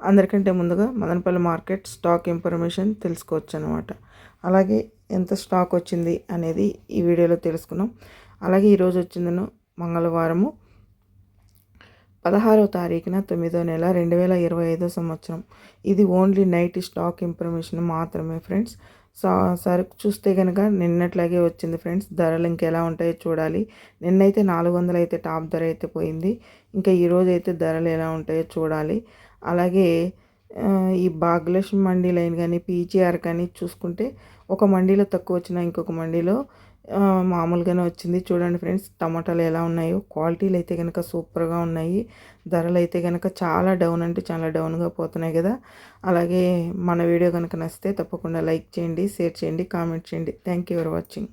అందరికంటే ముందుగా Madanapalle market stock information తెలుసుకోవచ్చు అనమాట అలాగే ఎంత స్టాక్ వచ్చింది అనేది ఈ వీడియోలో తెలుసుకున్నాం. అలాగే ఈరోజు వచ్చిందను మంగళవారము పదహారవ తారీఖున తొమ్మిదో నెల రెండు వేల ఇరవై ఐదో సంవత్సరం. ఇది ఓన్లీ నైట్ స్టాక్ ఇన్ఫర్మేషన్ మాత్రమే ఫ్రెండ్స్. సా సరుకు చూస్తే కనుక నిన్నట్లాగే వచ్చింది ఫ్రెండ్స్. ధరలు ఇంకెలా ఉంటాయో చూడాలి. నిన్నైతే నాలుగు వందలు అయితే టాప్ ధర అయితే పోయింది. ఇంకా ఈరోజు అయితే ధరలు ఎలా ఉంటాయో చూడాలి. అలాగే ఈ భాగ్యలక్ష్మి మండీ లైన్ కానీ పీజీఆర్ కానీ చూసుకుంటే ఒక మండీలో తక్కువ వచ్చిన ఇంకొక మండీలో మామూలుగానే వచ్చింది. చూడండి ఫ్రెండ్స్ టమాటాలు ఎలా ఉన్నాయో క్వాలిటీలు అయితే కనుక సూపర్గా ఉన్నాయి. ధరలు అయితే కనుక చాలా డౌన్ అంటే చాలా డౌన్గా పోతున్నాయి కదా. అలాగే మన వీడియో కనుక నచ్చితే తప్పకుండా లైక్ చేయండి షేర్ చేయండి కామెంట్ చేయండి. Thank you for watching.